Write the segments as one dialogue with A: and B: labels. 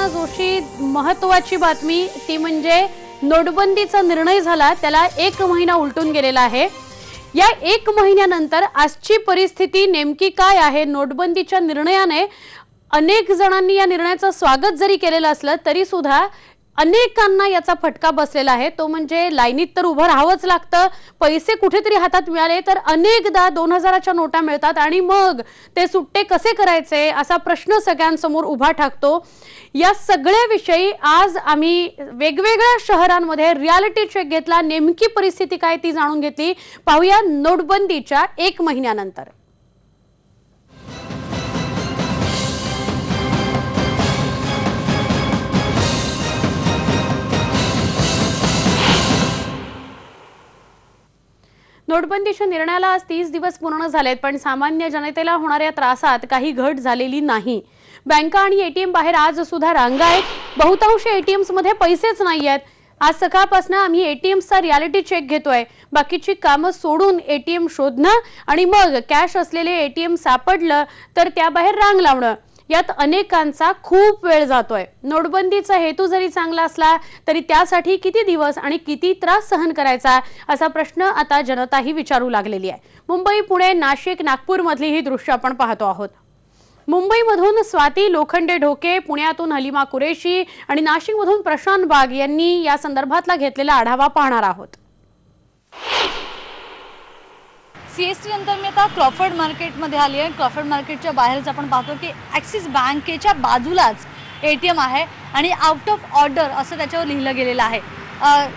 A: नमस्कार जोशी महत्वाची बातमी ती म्हणजे नोटबंदीचा निर्णय झाला त्याला एक महिना उलटून गेलेला आहे. या एक महिन्यानंतर आजची परिस्थिती नेमकी काय आहे? नोटबंदीच्या निर्णयाने अनेक जणांनी या निर्णयाचं स्वागत जरी केलेलं असलं तरी सुद्धा अनेकांना याचा फटका बसलेला आहे. तो म्हणजे लाईनीत तर उभं राहावंच लागतं. पैसे कुठेतरी हातात मिळाले तर अनेकदा दोन हजाराच्या नोटा मिळतात आणि मग ते सुट्टे कसे करायचे असा प्रश्न सगळ्यांसमोर उभा टाकतो या सगळ्याविषयी आज आम्ही वेगवेगळ्या शहरांमध्ये रियालिटी चेक घेतला. नेमकी परिस्थिती काय ती जाणून घेतली. पाहूया नोटबंदीच्या एक महिन्यानंतर. नोटबंदीच्या निर्णयाला आज तीस दिवस पूर्ण झालेत पण सामान्य जनतेला होणाऱ्या त्रासात काही घट झालेली नाही. बँका आणि एटीएम बाहेर आज सुद्धा रांगा आहेत. बहुतांश एटीएम्समध्ये पैसेच नाही आहेत. आज सकाळपासून आम्ही एटीएमचा रियालिटी चेक घेतोय. बाकीची कामं सोडून एटीएम शोधणं आणि मग कॅश असलेले एटीएम सापडलं तर त्याबाहेर रांग लावणं. यात अनेकांचा खूप वेळ जातोय. नोटबंदीचा हेतू जरी चांगला असला तरी त्यासाठी किती दिवस आणि किती त्रास सहन करायचा असा प्रश्न आता जनताही विचारू लागलेली आहे. मुंबई पुणे नाशिक नागपूर मधली ही दृश्य आपण पाहतो आहोत. मुंबईमधून स्वाती लोखंडे ढोके पुण्यातून हलिमा कुरेशी आणि नाशिकमधून प्रशांत बाग यांनी या संदर्भातला घेतलेला आढावा पाहणार आहोत.
B: सी एस टी नंतर मी आता क्रॉफर्ड मार्केटमध्ये आली आहे. क्रॉफर्ड मार्केटच्या बाहेरच आपण पाहतो की ॲक्सिस बँकेच्या बाजूलाच ए टी एम आहे आणि आउट ऑफ ऑर्डर असं त्याच्यावर लिहिलं गेलेलं आहे.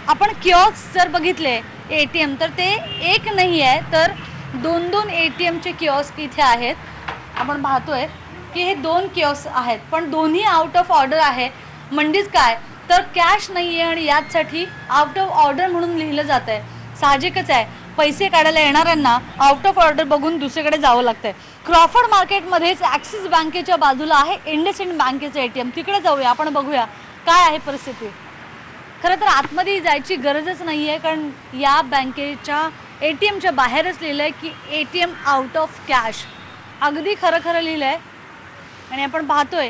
B: आपण किऑक्स जर बघितले ए टी एम तर ते एक नाही आहे तर दोन दोन ए टी एमचे किऑस्क इथे आहेत. आपण पाहतोय की हे दोन किऑस्क आहेत पण दोन्ही आउट ऑफ ऑर्डर आहे. म्हणजेच काय? तर कॅश नाही आहे आणि याचसाठी आउट ऑफ ऑर्डर म्हणून लिहिलं जात आहे साहजिकच आहे. पैसे काढायला येणाऱ्यांना आउट ऑफ ऑर्डर बघून दुसरीकडे जावं लागतंय. क्रॉफर्ड मार्केटमध्येच ॲक्सिस बँकेच्या बाजूला आहे. इंडसइंड बँकेचं ए टी एम तिकडे जाऊया. आपण बघूया काय आहे परिस्थिती. खरं तर आतमध्ये जायची गरजच नाही आहे कारण या बँकेच्या ए टी एमच्या बाहेरच लिहिलं आहे की A T M out of cash अगदी खरं खरं लिहिलं आहे आणि आपण पाहतोय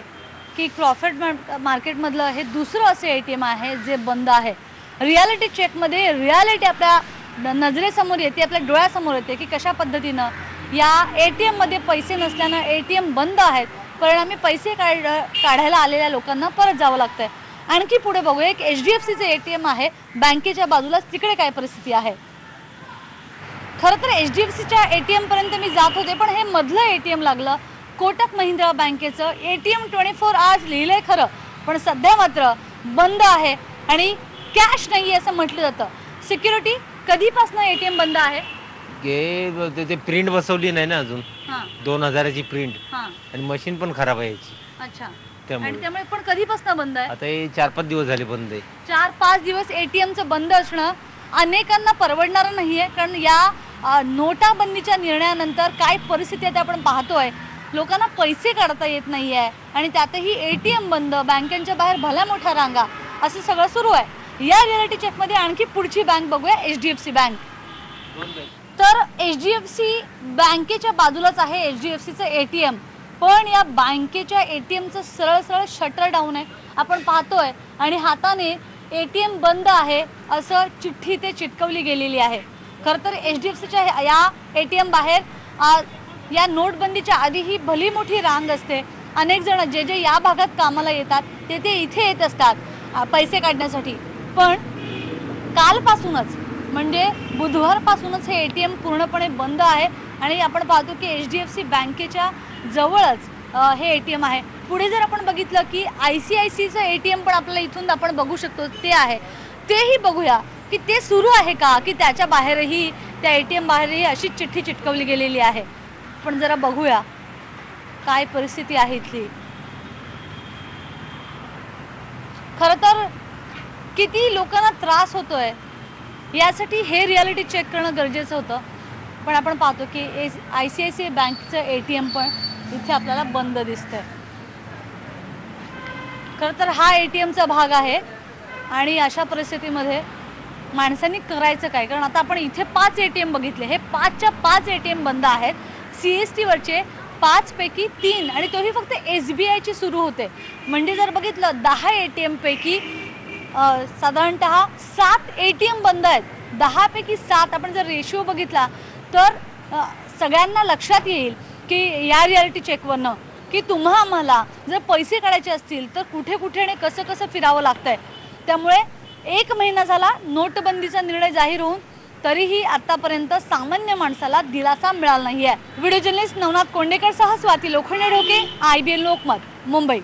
B: की क्रॉफर्ड मार्केटमधलं हे दुसरं असे ए टी एम आहे जे बंद आहे. रियालिटी चेकमध्ये रियालिटी आपल्या नजरेसमोर येते आपल्या डोळ्यासमोर येते की कशा पद्धतीनं या ए टी एममध्ये पैसे नसल्यानं ए टी एम बंद आहेत. परिणामी पैसे काढ काढायला आलेल्या लोकांना परत जावं लागतंय. आणखी पुढे बघूया एक एच डी एफ सीचं ए टी एम आहे. बँकेच्या बाजूलाच तिकडे काय परिस्थिती आहे? खरं तर एच डी एफ सीच्या ए टी एमपर्यंत मी जात होते पण हे मधलं ए टी एम लागलं. कोटक महिंद्रा बँकेचं A T M twenty four आज लिहिलंय खरं पण सध्या मात्र बंद आहे आणि कॅश नाही आहे असं म्हटलं जातं. सिक्युरिटी कधीपासून ए टी एम बंद आहे?
C: हे ते- ते प्रिंट बसवली नाही ना अजून.
B: हां.
C: दोन हजाराची प्रिंट
B: हां.
C: आणि मशीन पण खराब आहे याची.
B: अच्छा. आणि
C: त्यामुळे
B: त्यामुळे पण कधीपासून बंद आहे?
C: आता हे चार पाच दिवस झाले बंद आहे.
B: चार पाच दिवस एटीएमचं बंद असणं अनेकांना परवडणारं नाही आहे. कारण या अ, नोटाबंदीच्या निर्णयानंतर काय परिस्थिती आहे ते आपण पाहतोय. लोकांना पैसे काढता येत नाही आहे आणि त्यातही ए टी एम बंद. बँकांच्या बाहेर भल्या मोठ्या रांगा. असं सगळं सुरू आहे. या रियालिटी चेकमध्ये आणखी पुढची बँक बघूया H D F C bank तर एच डी एफ सी बँकेच्या बाजूलाच आहे एच डी एफ सीचं ए टी एम पण या बँकेच्या ए टी एमचं सरळ सरळ शटर डाऊन आहे. आपण पाहतोय आणि हाताने ए टी एम बंद आहे असं चिठ्ठी ते चिटकवली गेलेली आहे. खरं तर एच डी एफ सीच्या या ए टी एम बाहेर आ, या नोटबंदीच्या आधी ही भली मोठी रांग असते. अनेक जण जे जे या भागात कामाला येतात ते ते इथे येत असतात पैसे काढण्यासाठी. पण कालपासूनच म्हणजे बुधवारपासूनच हे ए टी एम पूर्णपणे बंद आहे आणि आपण पाहतो की एच डी एफ सी बँकेच्या जवळच हे ए टी एम आहे. पुढे जर आपण बघितलं की आय सी आय सीचं ए टी एम पण आपल्याला इथून आपण बघू शकतो ते आहे. तेही बघूया की ते सुरू आहे का की त्याच्या बाहेरही त्या ए टी एम बाहेरही अशीच चिठ्ठी चिटकवली गेलेली आहे. पण जरा बघूया काय परिस्थिती आहे इथली. खरं तर किती लोकांना त्रास होतोय यासाठी हे रियालिटी चेक करणं गरजेचं होतं. पण आपण पाहतो की S I C I C I बँकचं A T M पण इथे आपल्याला बंद दिसतंय. खरं तर हा ए टी एमचा भाग आहे आणि अशा परिस्थितीमध्ये माणसांनी करायचं काय? कारण आता आपण इथे पाच ए टी एम बघितले. हे पाचच्या पाच ए टी एम बंद आहेत. सी एस टीवरचे पाचपैकी तीन आणि तोही फक्त एस बी आयची सुरू होते. म्हणजे जर बघितलं दहा ए टी एमपैकी साधारणत सात ए टी एम बंद आहेत. दहापैकी सात आपण जर रेशिओ बघितला तर सगळ्यांना लक्षात येईल की या रियालिटी चेकवरनं की तुम्हा आम्हाला जर पैसे काढायचे असतील तर कुठे कुठे आणि कसं कसं फिरावं लागतं आहे त्यामुळे एक महिना झाला नोटबंदीचा निर्णय जाहीर होऊन तरीही आतापर्यंत सामान्य माणसाला दिलासा मिळाला नाही आहे व्हिडिओ जर्नलिस्ट नवनाथ कोंडेकर सह Swati Lokhande Dhoke I B N Lokmat Mumbai.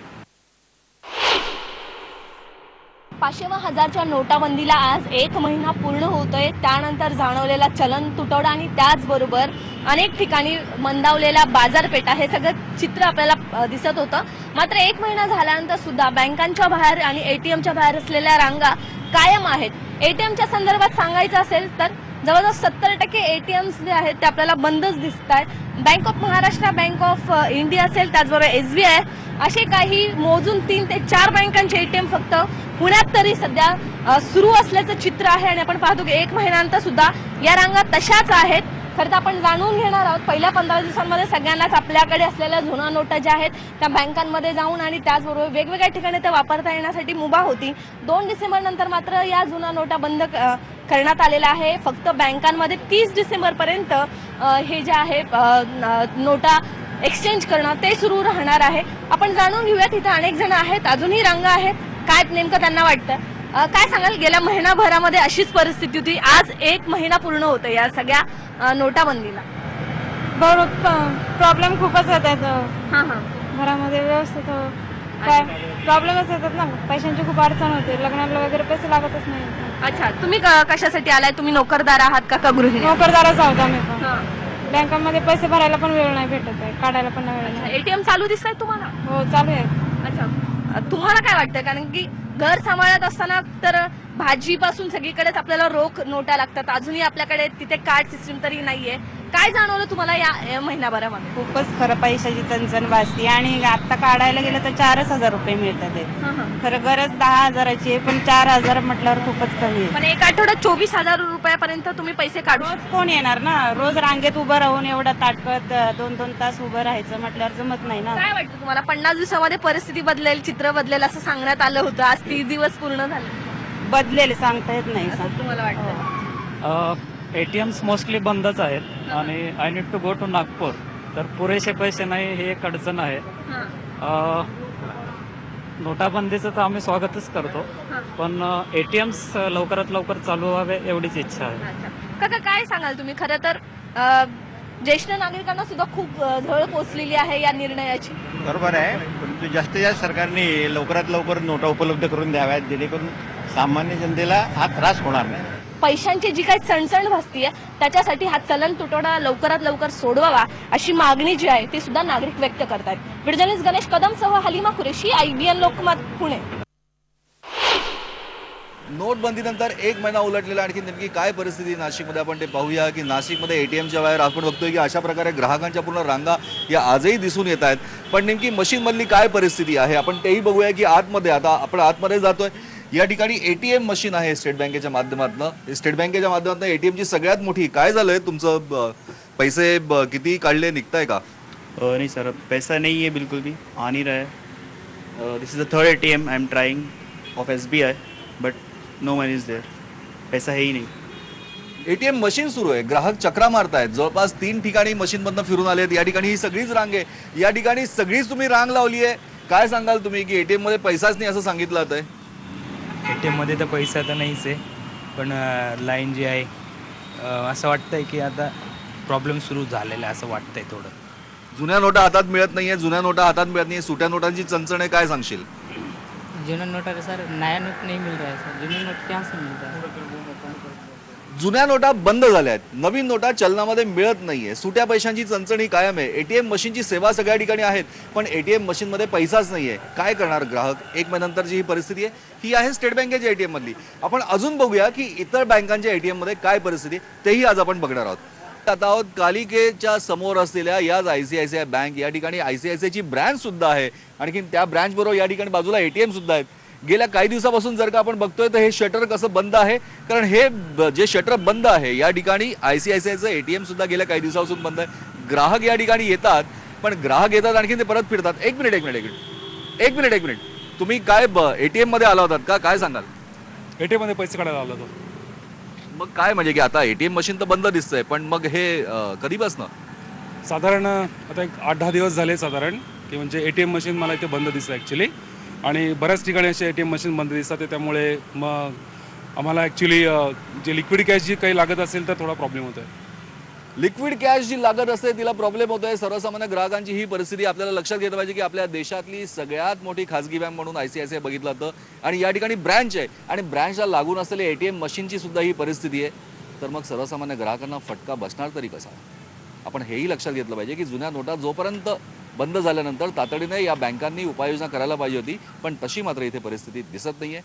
D: पाचशे व हजारच्या नोटाबंदीला आज एक महिना पूर्ण होतोय. त्यानंतर जाणवलेला चलन तुटवडा आणि त्याचबरोबर अनेक ठिकाणी मंदावलेल्या बाजारपेठा हे सगळं चित्र आपल्याला दिसत होतं. मात्र एक महिना झाल्यानंतर सुद्धा बँकांच्या बाहेर आणि एटीएमच्या बाहेर असलेल्या रांगा कायम आहेत. एटीएमच्या संदर्भात सांगायचं असेल तर जवळजवळ सत्तर टक्के ए टी एम्स जे आहेत ते आपल्याला बंदच दिसत आहेत. Bank of Maharashtra bank of India असेल त्याचबरोबर एस बी आय असे काही मोजून तीन ते चार बँकांचे ए टी एम फक्त पुण्यात तरी सध्या uh, सुरू असल्याचं चित्र आहे. आणि आपण पाहतो की एक महिन्यानंतर सुद्धा या रांगा तशाच आहेत. खरं तर आपण जाणून घेणार आहोत पहिल्या पंधरा दिवसांमध्ये सगळ्यांनाच आपल्याकडे असलेल्या जुन्या नोटा ज्या आहेत त्या बँकांमध्ये जाऊन आणि त्याचबरोबर वेगवेगळ्या ठिकाणी त्या वापरता येण्यासाठी मुभा होती. दोन डिसेंबर नंतर मात्र या जुन्या नोटा बंद करण्यात आलेल्या आहे. फक्त बँकांमध्ये तीस डिसेंबरपर्यंत हे जे आहे नोटा एक्सचेंज करणं ते सुरू राहणार आहे. आपण जाणून घेऊया तिथे अनेक जण आहेत अजूनही रंग आहेत. काय नेमकं त्यांना वाटतं? काय सांगाल? गेल्या महिनाभरामध्ये अशीच परिस्थिती होती. आज एक महिना पूर्ण होतं या सगळ्या नोटाबंदीला.
E: प्रॉब्लेम खूपच येत आहेत
D: हां हां.
E: घरामध्ये व्यवस्थित काय प्रॉब्लेमच येतात ना. पैशांची खूप अडचण होते. लग्नाला वगैरे पैसे लागतच नाही.
D: अच्छा. तुम्ही कशासाठी आलाय? तुम्ही नोकरदार आहात का का गृहिणी?
E: नोकरदारच आहोत आम्ही बँकांमध्ये पैसे भरायला पण वेळ नाही भेटत आहे. काढायला पण नाही वेळ नाही.
D: एटीएम चालू दिसत आहे तुम्हाला?
E: हो चालू आहे.
D: अच्छा. तुम्हाला काय वाटतं कारण की घर सांभाळत असताना तर भाजीपासून सगळीकडेच आपल्याला रोख नोटा लागतात. अजूनही आपल्याकडे तिथे कार्ड सिस्टीम तरी नाहीये. काय जाणवलं तुम्हाला या या महिनाभरामध्ये?
F: खूपच खरं पैशाची चणचण वाजती आणि आता काढायला गेलं तर चारच हजार रुपये मिळतात ते. खरं गरज दहा हजाराची आहे पण चार हजार म्हटल्यावर खूपच कमी आहे.
D: पण एक आठवड्यात चोवीस हजार रुपयापर्यंत तुम्ही पैसे काढू शकता.
F: रोज कोण येणार ना? रोज रांगेत उभं राहून एवढं ताटकत दोन दोन तास उभं राहायचं म्हटल्यावर जमत नाही ना?
D: काय वाटतं तुम्हाला? पन्नास दिवसामध्ये परिस्थिती बदलेल चित्र बदलेल असं सांगण्यात आलं होतं. आज तीस दिवस पूर्ण झाले.
F: बदलेल सांगता येत नाही
D: असं तुम्हाला वाटतं?
G: ए टी एम्स मोस्टली बंदच आहेत आणि I need to go to Nagpur. तर पुरेसे पैसे नाही ही एक अडचण आहे.
D: हां.
G: अ, नोटाबंदीचं तर आम्ही स्वागतच करतो. पण ए टी एम्स लवकरात लवकर चालू व्हावे एवढीच इच्छा आहे.
D: अच्छा. काका काय सांगाल तुम्ही? खरं तर अ, ज्येष्ठ नागरिकांना सुद्धा खूप अ, झळ पोचलेली आहे या निर्णयाची.
H: बरोबर आहे. परंतु जास्तीत जास्त सरकारने लवकरात लवकर नोटा उपलब्ध करून द्याव्यात जेणेकरून सामान्य जनतेला हा त्रास होणार नाही.
D: पैशांची जी काही चणचण भासतीये त्याच्यासाठी हा चलन तुटवडा लवकरात लवकर सोडवावा अशी मागणी जी आहे ती सुद्धा नागरिक व्यक्त करतात विडजनीस गणेश कदम सह हलिमा कुरेशी आयबीएन लोकमत पुणे.
I: नोटबंदीनंतर एक महिना उलटलेला आणखी नेमकी काय परिस्थिती नाशिकमध्ये? आपण ते पाहूया की नाशिकमध्ये एटीएमच्या बाहेर आपण बघतोय की अशा प्रकारे ग्राहकांच्या पूर्ण रांगा या आजही दिसून येत आहेत. पण नेमकी मशीनमधली काय परिस्थिती आहे? आपण तेही बघूया की आतमध्ये आता आपण आतमध्ये जातोय. या ठिकाणी एटीएम मशीन आहे स्टेट बँकेच्या माध्यमातून. स्टेट बँकेच्या माध्यमातून एटीएमची सगळ्यात मोठी काय झालंय? तुमचं पैसे किती काढले निघताय का?
J: नहीं सर पैसा नहीं है बिल्कुल भी आ नहीं रहा है this is the third A T M I am trying of S B I but no money is there पैसा है ही नहीं.
I: एटीएम मशीन सुरू आहे. ग्राहक चक्रा मारतायत. जवळपास तीन ठिकाणी मशीन मधनं फिरून आलेत. या ठिकाणी ही सगळीच रांग आहे. या ठिकाणी सगळीच तुम्ही रांग लावली आहे काय सांगाल तुम्ही की एटीएममध्ये पैसाच नाही असं सांगितलं जात
K: ए टी एममध्ये तर पैसा तर नाहीच आहे. पण लाईन जी आहे असं वाटतंय की आता प्रॉब्लेम सुरू झालेला आहे असं वाटतंय थोडं.
I: जुन्या नोटा हातात मिळत नाहीये जुन्या नोटा हातात मिळत नाहीये सुट्या नोटांची चणचण आहे काय सांगशील?
L: जुना नोट सर नया नोट नहीं मिल रहा है सर. जुना नोट कहाँ से मिल रहा है
I: जुन्या नोटा बंद झाल्या आहेत. नवीन नोटा चलनामध्ये मिळत नाहीये. सुट्या पैशांची चणचणी कायम आहे. एटीएम मशीनची सेवा सगळ्या ठिकाणी आहेत पण एटीएम मशीनमध्ये पैसाच नाहीये. काय करणार ग्राहक? एक महिन्यानंतर जी ही परिस्थिती आहे. ही आहे स्टेट बँकेच्या एटीएम मधली. आपण अजून बघूया की इतर बँकांच्या एटीएममध्ये काय परिस्थिती तेही आज आपण बघणार आहोत. आता आहोत कालिकेच्या समोर असलेल्या याच I C I C I bank. या ठिकाणी आय सी आय सी आयची ब्रँच सुद्धा आहे. आणखी त्या ब्रँच बरोबर या ठिकाणी बाजूला एटीएम सुद्धा आहेत. गेल्या काही दिवसापासून जर का आपण बघतोय तर हे शटर कसं बंद आहे? कारण हे जे शटर बंद आहे या ठिकाणी आय सी आय सी आयचं एटीएम सुद्धा गेल्या काही दिवसापासून बंद आहे. ग्राहक या ठिकाणी येतात पण ग्राहक येतात आणखी ते परत फिरतात. एक मिनिट एक मिनिट एक मिनिट. एक मिनिट एक मिनिट. तुम्ही काय एटीएममध्ये आला होतात का? काय सांगाल?
M: एटीएममध्ये पैसे काढायला आलो होतो.
I: मग काय म्हणजे की आता एटीएम मशीन तर बंद दिसतंय पण मग हे कधीपासनं
M: साधारण आता एक आठ दहा दिवस झाले साधारण की म्हणजे ए टी एम मशीन मला इथे बंद दिसतं ॲक्च्युली आणि बऱ्याच ठिकाणी असे ए टी एम मशीन बंद दिसतात त्यामुळे मग आम्हाला ॲक्च्युली जे लिक्विड कॅश जी काही लागत असेल तर थोडा प्रॉब्लेम होतो आहे
I: लिक्विड कॅश जी लागत असते तिला प्रॉब्लेम होतोय. सर्वसामान्य ग्राहकांची ही परिस्थिती आपल्याला लक्षात घेतली पाहिजे की आपल्या देशातली सगळ्यात मोठी खासगी बँक म्हणून I C I C I बघितलं होतं आणि या ठिकाणी ब्रँच आहे. आणि ब्रँचला लागून असलेली ए टी एम मशीनची सुद्धा ही परिस्थिती आहे. तर मग सर्वसामान्य ग्राहकांना फटका बसणार तरी कसा? आपण हेही लक्षात घेतलं पाहिजे की जुन्या नोटा जोपर्यंत बंद झाल्यानंतर तातडीने या बँकांनी उपाययोजना करायला पाहिजे होती पण तशी मात्र इथे परिस्थिती दिसत नाहीये.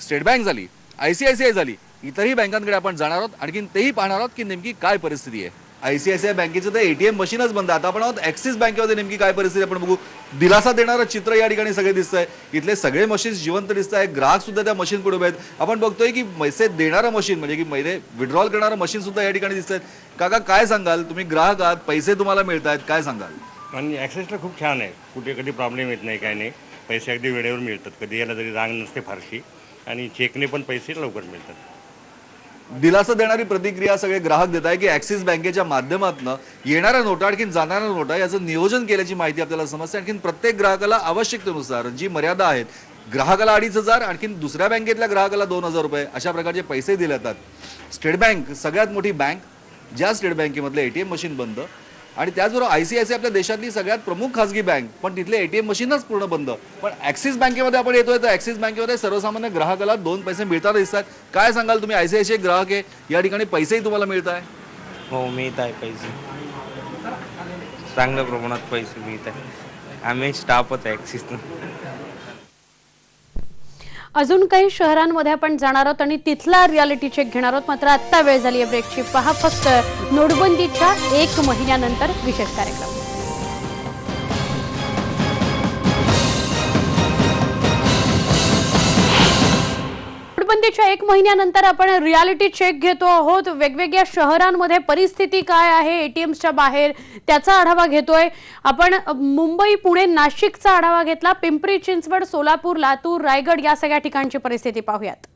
I: स्टेट बँक झाली I C I C I झाली इतरही बँकांकडे आपण जाणार आहोत आणखीन तेही पाहणार आहोत की नेमकी काय परिस्थिती आहे. I C I C I बँकेचं तर एटीएम मशीनच बंद आहे. आता आपण आहोत ॲक्सिस बँकेमध्ये नेमकी काय परिस्थिती आपण बघू. दिलासा देणारं चित्र या ठिकाणी सगळे दिसत आहे इथले सगळे मशीन्स जिवंत दिसत आहे ग्राहक सुद्धा त्या मशीन पुढे आहेत. आपण बघतोय की पैसे देणारं मशीन म्हणजे की महिने विड्रॉल करणारं मशीन सुद्धा या ठिकाणी दिसत आहेत काका काय सांगाल? तुम्ही ग्राहक आहात पैसे तुम्हाला मिळत आहेत काय सांगाल?
N: आणि ॲक्सेसला खूप छान आहे. कुठे कधी प्रॉब्लेम येत नाही काय नाही. पैसे अगदी वेळेवर मिळतात. कधी याला तरी रांग नसते फारशी. आणि चेकने पण पैसे लवकर मिळतात.
I: दिलासा देणारी प्रतिक्रिया सगळे ग्राहक देत आहे की ऍक्सिस बँकेच्या माध्यमातून येणाऱ्या नोटा आणखीन जाणाऱ्या नोटा याचं नियोजन केल्याची माहिती आपल्याला समजते. आणखीन प्रत्येक ग्राहकाला आवश्यकतेनुसार जी मर्यादा आहेत ग्राहकाला अडीच हजार आणखीन दुसऱ्या बँकेतल्या ग्राहकाला दोन हजार रुपये अशा प्रकारचे पैसे दिले जातात. स्टेट बँक सगळ्यात मोठी बँक ज्या स्टेट बँकेमधलं एटीएम मशीन बंद आणि त्याचबरोबर आय सी आय सी आपल्या देशातली सगळ्यात प्रमुख खासगी बँक. पण तिथले एटीएम मशीनच पूर्ण बंद. पण ॲक्सिस बँकेमध्ये आपण येतोय तर ॲक्सिस बँकेमध्ये सर्वसामान्य ग्राहकाला दोन पैसे मिळतात दिसतात. काय सांगाल तुम्ही? आय सी आय सी ग्राहक आहे. या ठिकाणी पैसेही तुम्हाला मिळत आहे
K: हो मिळत आहे पैसे. चांगल्या प्रमाणात पैसे मिळत आहे आम्ही स्टाफच आहे ॲक्सिसनं
A: अजून काही शहरांमध्ये आपण जाणार आहोत आणि तिथला रियालिटी चेक घेणार आहोत. मात्र आत्ता वेळ झाली आहे ब्रेकची पहा फक्त नोटबंदीच्या एक महिन्यानंतर विशेष कार्यक्रम. टाळेबंदीच्या एक महिन्यानंतर आपण रियालिटी चेक घेतो आहोत. वेगवेगळ्या शहरांमध्ये परिस्थिती काय आहे? एटीएमच्या बाहेर त्याचा आढावा घेतोय. आपण मुंबई पुणे नाशिकचा आढावा घेतला. पिंपरी चिंचवड सोलापूर लातूर रायगड या सगळ्या ठिकाणची परिस्थिती पाहूयात.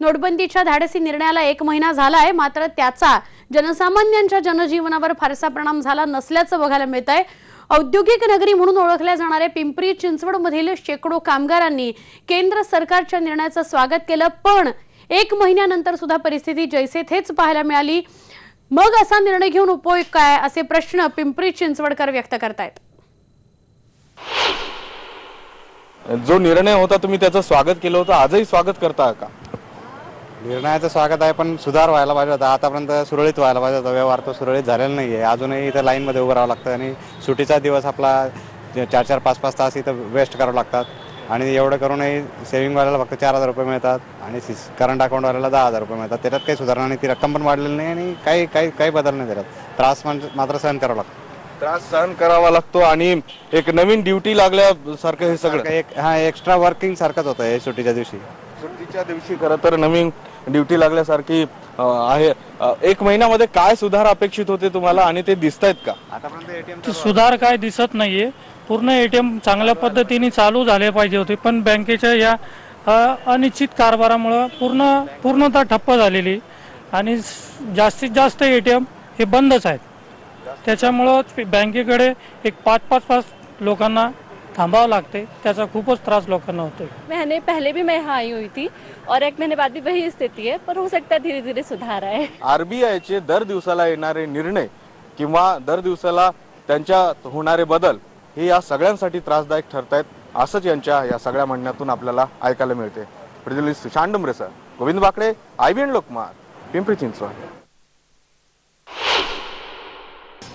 A: नोटबंदीच्या धाडसी निर्णयाला एक महिना झाला आहे मात्र त्याचा जनसामान्यांच्या जनजीवनावर फारसा परिणाम झाला नसल्याचं बघायला मिळत आहे औद्योगिक नगरी म्हणून ओळखल्या जाणाऱ्या पिंपरी चिंचवडमधील शेकडो कामगारांनी केंद्र सरकारच्या निर्णयाचं स्वागत केलं. पण एक महिन्यानंतर सुद्धा परिस्थिती जैसे थेच पाहायला मिळाली. मग असा निर्णय घेऊन उपयोग काय? असे प्रश्न पिंपरी चिंचवडकर व्यक्त करतायत.
O: जो निर्णय होता तुम्ही त्याचं स्वागत केलं होतं. आजही स्वागत करता का?
P: निर्णयाचं स्वागत आहे पण सुधार व्हायला पाहिजे होता. आतापर्यंत सुरळीत व्हायला पाहिजे होता. व्यवहार तो सुरळीत झालेला नाही आहे अजूनही इथं लाईनमध्ये उभं राहावं लागतं आणि सुट्टीचा दिवस आपला चार चार पाच पाच तास इथं वेस्ट करावं लागतात. आणि एवढं करूनही सेव्हिंगवाल्याला फक्त चार हजार रुपये मिळतात आणि करंट अकाउंटवाल्याला दहा हजार रुपये मिळतात. त्याच्यात काही सुधारणा नाही. ती रक्कम पण वाढलेली नाही आणि काही काही काही बदल नाही त्याच्यात. त्रास म्हणजे मात्र सहन करावा लागतो.
O: त्रास सहन करावा लागतो आणि एक नवीन ड्युटी लागल्यासारखं हे सगळं.
P: एक हा एक्स्ट्रा वर्किंग सारखंच होतं हे सुट्टीच्या दिवशी.
O: सुट्टीच्या दिवशी खरं तर नवीन ड्युटी लागल्यासारखी आहे. एक महिन्यामध्ये काय सुधार अपेक्षित होते तुम्हाला आणि ते दिसत आहेत का?
P: आतापर्यंत
Q: सुधार काय दिसत नाहीये. पूर्ण एटीएम चांगल्या पद्धतीने चालू झाले पाहिजे होते पण बँकेच्या या अ, अनिश्चित कारभारामुळं पूर्ण पूर्णतः ठप्प झालेली आणि स- जास्तीत जास्त एटीएम हे बंदच आहेत. त्याच्यामुळं बँकेकडे एक पाच पाच पाच लोकांना थांबावं लागते त्याचा खूपच त्रास लोकांना होतोय.
R: महीने पहले भी मैं यहाँ आई हुई थी और एक महीने बाद भी वही स्थिति है पर हो सकता है धीरे धीरे सुधार आए।
O: आरबीआयचे दर दिवसाला येणारे निर्णय किंवा दर दिवसाला त्यांच्यात होणारे बदल हे या सगळ्यांसाठी त्रासदायक ठरत आहेत असंच यांच्या या सगळ्या म्हणण्यातून आपल्याला ऐकायला मिळते. प्रतिनिधी शांडुमरेसर Govind Bakade I B N Lokmat Pimpri Chinchwad.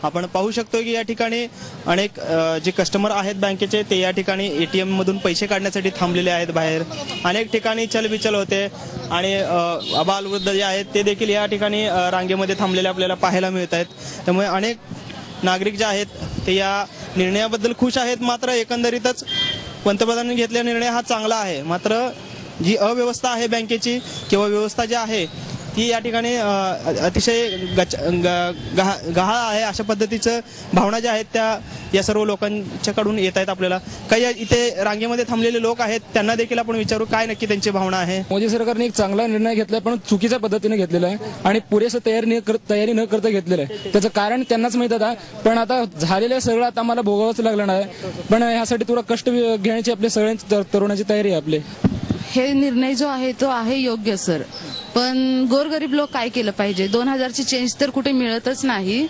S: आपण पाहू शकतो की या ठिकाणी अनेक जे कस्टमर आहेत बँकेचे ते या ठिकाणी एटीएम मधून पैसे काढण्यासाठी थांबलेले आहेत बाहेर. अनेक ठिकाणी चलबिचल होते आणि बालवृद्ध अबालवृद्ध जे आहेत ते देखील या ठिकाणी रांगेमध्ये थांबलेले आपल्याला पाहायला मिळत आहेत त्यामुळे अनेक नागरिक जे आहेत ते या निर्णयाबद्दल खुश आहेत. मात्र एकंदरीतच पंतप्रधानांनी घेतलेला निर्णय हा चांगला आहे. मात्र जी अव्यवस्था आहे बँकेची किंवा व्यवस्था जी आहे ती या ठिकाणी अतिशय गच ग- गहा- गहाळ आहे अशा पद्धतीचं भावना ज्या आहेत त्या या सर्व लोकांच्याकडून येत आहेत आपल्याला. काही इथे रांगेमध्ये थांबलेले लोक आहेत त्यांना देखील आपण विचारू काय नक्की त्यांची भावना आहे?
T: मोदी सरकारने एक चांगला निर्णय घेतलाय पण चुकीच्या पद्धतीने घेतलेला आहे आणि पुरेसं तयारी न कर- तयारी न करता घेतलेलं आहे. त्याचं कारण त्यांनाच माहीत आता पण आता झालेलं सगळं आता आम्हाला भोगावंच लागलं नाही पण ह्यासाठी थोडं कष्ट घेण्याची आपली सगळ्यांची तर- तरुणाची तयारी आहे आपली.
U: हे निर्णय जो आहे तो आहे योग्य सर. पण गोरगरीब लोक काय केलं पाहिजे? दोन हजारची चेंज तर कुठे मिळतच नाही.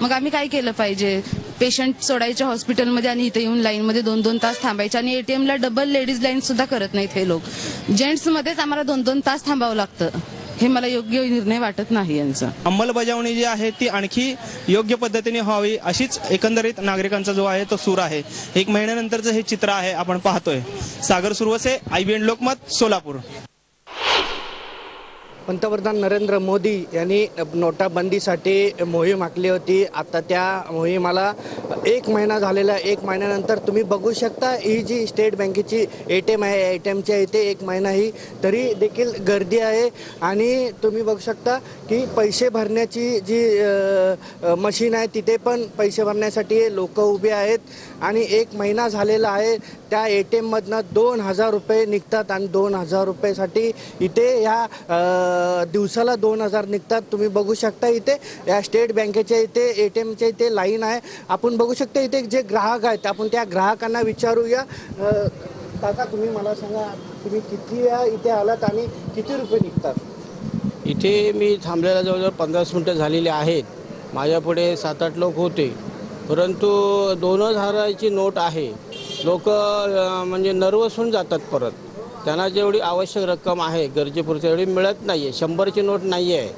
U: मग आम्ही काय केलं पाहिजे? पेशंट सोडायचे हॉस्पिटलमध्ये आणि इथे येऊन लाईनमध्ये दोन दोन तास थांबायचे. आणि एटीएमला डबल लेडीज लाईन सुद्धा करत नाहीत हे लोक. जेंट्समध्येच आम्हाला दोन दोन तास थांबावं लागतं. हे मला योग्य निर्णय वाटत नाही यांचा.
S: अंमलबजावणी जी आहे ती आणखी योग्य पद्धतीने व्हावी अशीच एकंदरीत नागरिकांचा जो आहे तो सूर आहे. एक महिन्यानंतरचं हे चित्र आहे आपण पाहतोय. सागर सुरवसे आयबीएन लोकमत सोलापूर.
V: पंतप्रधान नरेंद्र मोदी यांनी नोटाबंदीसाठी मोहीम आखली होती. आता त्या मोहिमाला एक महिना झालेला एक महिन्यानंतर तुम्ही बघू शकता ही जी स्टेट बँकेची ए टी एम आहे ए टी एमच्या इथे एक महिना ही तरी देखील गर्दी आहे. आणि तुम्ही बघू शकता की पैसे भरण्याची जी मशीन आहे तिथे पण पैसे भरण्यासाठी लोक उभे आहेत. आणि एक महिना झालेला आहे त्या ए टी एममधनं दोन हजार रुपये निघतात आणि दोन हजार रुपयेसाठी इथे ह्या दिवसाला दोन हजार निघतात. तुम्ही बघू शकता इथे या स्टेट बँकेच्या इथे ए टी एमच्या इथे लाईन आहे. आपण बघू शकता इथे जे ग्राहक आहेत आपण त्या ग्राहकांना विचारूया. काका तुम्ही मला सांगा तुम्ही किती वेळा इथे आलात आणि किती रुपये निघतात?
W: इथे मी थांबलेला जवळजवळ पंधरा मिनटं झालेली आहेत. माझ्यापुढे सात आठ लोक होते. परंतु दोन हजाराची नोट आहे. लोक म्हणजे नर्वस होऊन जातात परत. त्यांना जेवढी आवश्यक रक्कम आहे गरजेपुरती एवढी मिळत नाही आहे शंभरची नोट नाही आहे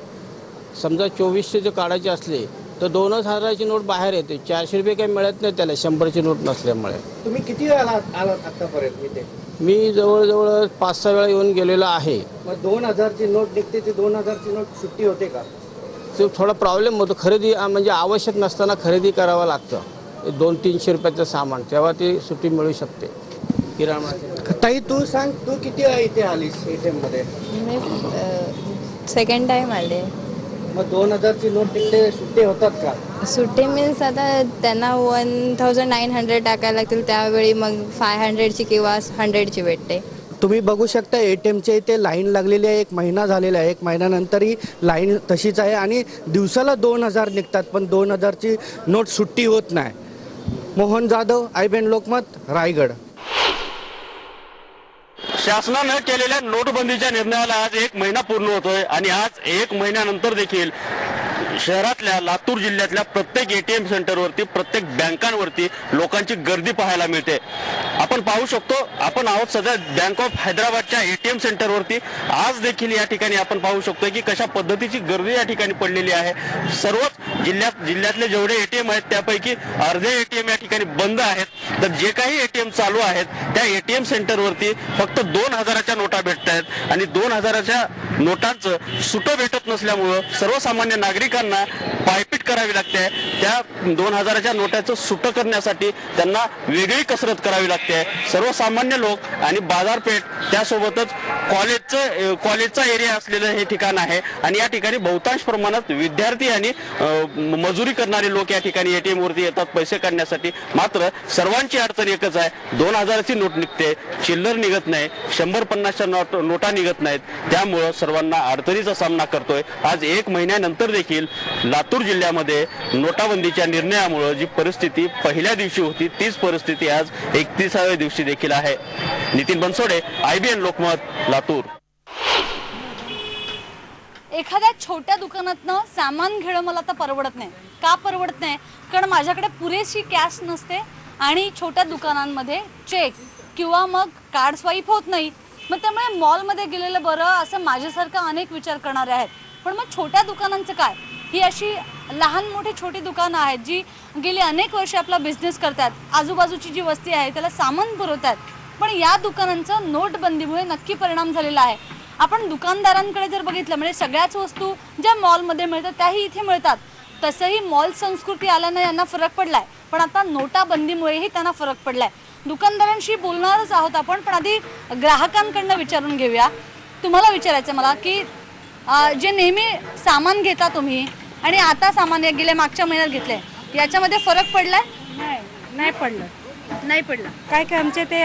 W: समजा चोवीसशे जर काढायचे असले तर दोनच हजाराची नोट बाहेर येते. चारशे रुपये काही मिळत नाही त्याला शंभरची नोट नसल्यामुळे.
V: तुम्ही किती वेळा आलात आलात आतापर्यंत इथे?
W: मी जवळजवळ पाच सहा वेळा येऊन गेलेलो आहे.
V: मग दोन हजारची नोट निघते ती दोन हजारची नोट सुट्टी होते का?
W: तो थोडा प्रॉब्लेम होतो. खरेदी आ, म्हणजे आवश्यक नसताना खरेदी करावं लागतं. दोन तीनशे रुपयाचं सामान तेव्हा ती सुट्टी मिळू शकते. किराणा
V: ताई तू सांग तू किती वेळा इथे आलीस ए टी एममध्ये
E: मी सेकंड टाइम आले.
V: मग दोन हजारची नोट निघते सुट्टे होतात का?
E: सुट्टी मीन्स आता त्यांना वन थाउजंड नाईन हंड्रेड टाकायला लागतील त्यावेळी मग फाय हंड्रेडची किंवा हंड्रेडची भेटते.
V: तुम्ही बघू शकता ए टी एमच्या इथे लाईन लागलेली आहे एक महिना झालेला आहे एक महिन्यानंतरही लाईन तशीच आहे आणि दिवसाला दोन हजार निघतात पण दोन हजारची नोट सुट्टी होत नाही. मोहन जाधव आयबेन लोकमत रायगड.
X: शासनानं केलेल्या नोटबंदीच्या निर्णयाला आज एक महिना पूर्ण होतोय आणि आज एक महिन्यानंतर देखील शहरातल्या लातूर जिल्ह्यातल्या प्रत्येक एटीएम सेंटरवरती प्रत्येक बँकांवरती लोकांची गर्दी पाहायला मिळते. आपण पाहू शकतो आपण आहोत सध्या बँक ऑफ हैदराबादच्या एटीएम सेंटरवरती आज देखील या ठिकाणी आपण पाहू शकतो की कशा पद्धतीची गर्दी या ठिकाणी पडलेली आहे. सर्वच जिल्ह्यात जिल्ह्यातले जेवढे एटीएम आहेत त्यापैकी अर्धे एटीएम या ठिकाणी बंद आहेत. तर जे काही एटीएम चालू आहेत त्या एटीएम सेंटरवरती फक्त दोन हजाराच्या नोटा भेटत आहेत आणि दोन हजाराच्या नोटांचं सुटं भेटत नसल्यामुळं सर्वसामान्य नागरिक नागरिकांना पाय करावी लागते. त्या दोन हजाराच्या नोटाचं सुटं करण्यासाठी त्यांना वेगळी कसरत करावी लागते. सर्वसामान्य लोक आणि बाजारपेठ त्यासोबतच कॉलेजचं कॉलेजचा एरिया असलेलं हे ठिकाण आहे. आणि या ठिकाणी बहुतांश प्रमाणात विद्यार्थी आणि मजुरी करणारे लोक या ठिकाणी एटीएम वरती येतात पैसे काढण्यासाठी. मात्र सर्वांची अडचण एकच आहे. दोन हजाराची नोट निघते चिल्लर निघत नाही शंभर पन्नासच्या नोट नोटा निघत नाहीत. त्यामुळं सर्वांना अडचणीचा सामना करतोय. आज एक महिन्यानंतर देखील लातूर जिल्ह्यामध्ये नोटाबंदीच्या निर्णयामुळं जी परिस्थिती पहिल्या दिवशी होती तीच परिस्थिती आज एकतीसाव्या दिवशी देखील आहे. नितीन बनसोडे आयबीएन लोकमत लातूर.
B: एखाद्या छोट्या दुकानातनं सामान घेणं मला आता परवडत नाही. का परवडत नाही? कारण माझ्याकडे पुरेशी कॅश नसते आणि छोट्या दुकानांमध्ये चेक किंवा मग कार्ड स्वाईप होत नाही. मग त्यामुळे मॉलमध्ये गेलेलं बरं असं माझ्यासारखं अनेक विचार करणारे आहेत. पण मग छोट्या दुकानांचं काय? ही अशी लहान मोठी छोटी दुकानं आहेत जी गेली अनेक वर्ष आपला बिझनेस करतात. आजूबाजूची जी वस्ती आहे त्याला सामान पुरवतात. पण या दुकानांचं नोटबंदीमुळे नक्की परिणाम झालेला आहे. आपण दुकानदारांकडे जर बघितलं म्हणजे सगळ्याच वस्तू ज्या मॉलमध्ये मिळतात त्याही इथे मिळतात. तसंही मॉल संस्कृती आल्यानं यांना फरक पडलाय. पण आता नोटाबंदीमुळेही त्यांना फरक पडलाय. दुकानदारांशी बोलणारच आहोत आपण पण आधी ग्राहकांकडनं विचारून घेऊया. तुम्हाला विचारायचं मला की जे नेहमी सामान घेता तुम्ही आणि आता सामान गेल्या मागच्या महिन्यात घेतलंय याच्यामध्ये फरक पडलाय?
E: नाही नाही पडलं.
B: नाही पडलं.
E: काय काय आमचे ते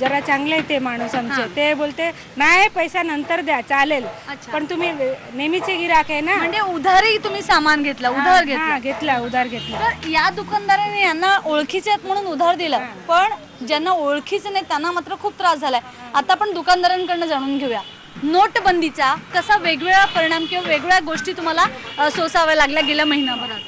E: जरा चांगले आहे ते माणूस आमचे. ते बोलते नाही पैसा नंतर द्या चालेल. पण तुम्ही नेहमीचे गिराक आहे ना?
B: म्हणजे उधारही तुम्ही सामान घेतलं उधार
E: हा,
B: घेतलं.
E: घेतला उधार घेतला.
B: तर या दुकानदाराने यांना ओळखीचे आहेत म्हणून उधार दिलं. पण ज्यांना ओळखीचे नाही त्यांना मात्र खूप त्रास झालाय. आता आपण दुकानदारांकडनं जाणून घेऊया. नोटबंदीचा कसा वेगवेगळा परिणाम किंवा वेगवेगळ्या गोष्टी तुम्हाला सोसाव्या लागल्या गेल्या महिनाभरात?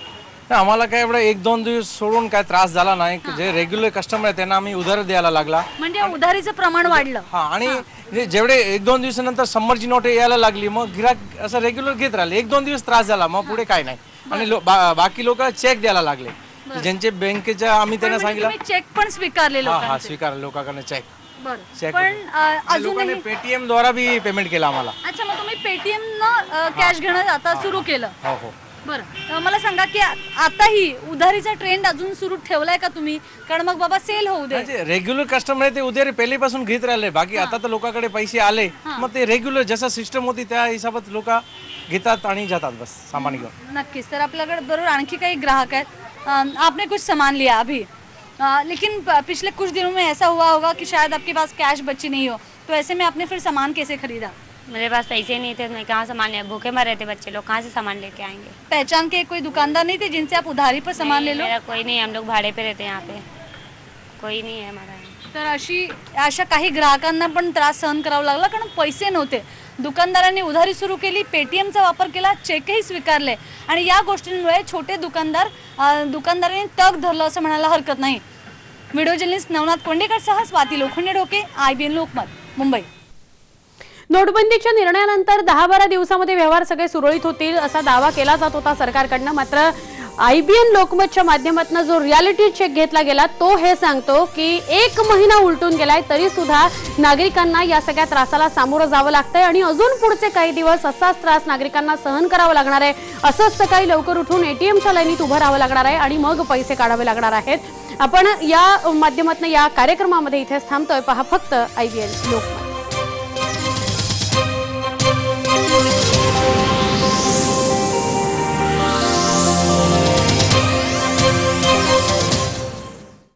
Y: नाही, आम्हाला काय एवढं एक दोन दिवस सोडून काय त्रास झाला नाही. जे रेग्युलर कस्टमर आहे त्यांना आम्ही उधार द्यायला लागला.
B: म्हणजे उधारीचं प्रमाण वाढलं.
Y: हा आणि जे- जेवढे एक दोन दिवसानंतर समरची नोट यायला लागली मग गिराक असं रेग्युलर घेत राहिले. एक दोन दिवस त्रास झाला मग पुढे काय नाही. आणि लो- बा- बाकी लोक चेक द्यायला लागले. ज्यांचे बँकेच्या आम्ही त्यांना सांगितलं
B: चेक पण स्वीकारले
Y: हा हा
B: लोकांचे.
Y: स्वीकार लोकांकडे चेक
B: बरं. पण अ, अजूनही
Y: पेटीएम द्वारा बी पेमेंट केलं आम्हाला.
B: अच्छा मग तुम्ही पेटीएम न कॅश घेणं आता सुरू केलं.
Y: हो हो.
B: बरं. अ, मला सांगा की आ- आताही उधारीचा ट्रेंड अजून सुरू ठेवलाय का तुम्ही? कारण मग बाबा सेल होऊ दे.
Y: रेग्युलर कस्टमर आहे ते उद्या पहिलेपासून घेत राहिले. बाकी आता तर लोकांकडे पैसे आले. मग ते रेग्युलर जसं सिस्टम होती त्या हिशोबात लोक घेतात आणि जातात बस सामान घेऊन.
B: नक्कीच. तर आपल्याकडे बरोबर आणखी काही ग्राहक आहेत. आपने कुछ सामान लिया अभी? अ, लेकिन पिछले कुछ दिनों में ऐसा हुआ होगा कि शायद आपके पास कैश बची नहीं हो। तो ऐसे में आपने फिर सामान कैसे खरीदा?
Z: मेरे पास पैसे नहीं थे मैं कहाँ सामान ले भूखे मरे थे बच्चे लोग कहाँ से सामान लेके आएंगे?
B: पहचान के कोई दुकानदार नहीं थे जिनसे आप उधारी पर सामान ले लो?
Z: मेरा कोई नहीं हम लोग भाड़े पे रहते हैं यहाँ पे। कोई नहीं है हमारा यहाँ।
B: तर अशी अशा काही ग्राहकांना पण त्रास सहन करावा लागला कारण पैसे नव्हते. दुकानदारांनी उधारी सुरू केली पेटीएमचा वापर केला चेकही स्वीकारले. आणि या गोष्टींमुळे छोटे दुकानदार दुकानदारांनी तग धरलं असं म्हणायला हरकत नाही. Video journalist Navnath कोंडेकरसह Swati Lokhande Doke I B N Lokmat Mumbai.
A: नोटबंदीच्या निर्णयानंतर दहा बारा दिवसामध्ये व्यवहार सगळे सुरळीत होतील असा दावा केला जात होता सरकारकडनं. मात्र आयबीएन लोकमतच्या माध्यमातून जो रियालिटी चेक घेतला गेला तो हे सांगतो की एक महिना उलटून गेलाय तरी सुद्धा नागरिकांना या सगळ्या त्रासाला सामोरं जावं लागतंय आणि अजून पुढचे काही दिवस असाच त्रास नागरिकांना सहन करावा लागणार आहे. असंच सकाळी लवकर उठून एटीएमच्या लाईनीत उभं राहावं लागणार आहे आणि मग पैसे काढावे लागणार आहेत. आपण या माध्यमातून या कार्यक्रमामध्ये इथेच थांबतोय. पहा फक्त आयबीएन लोकमत.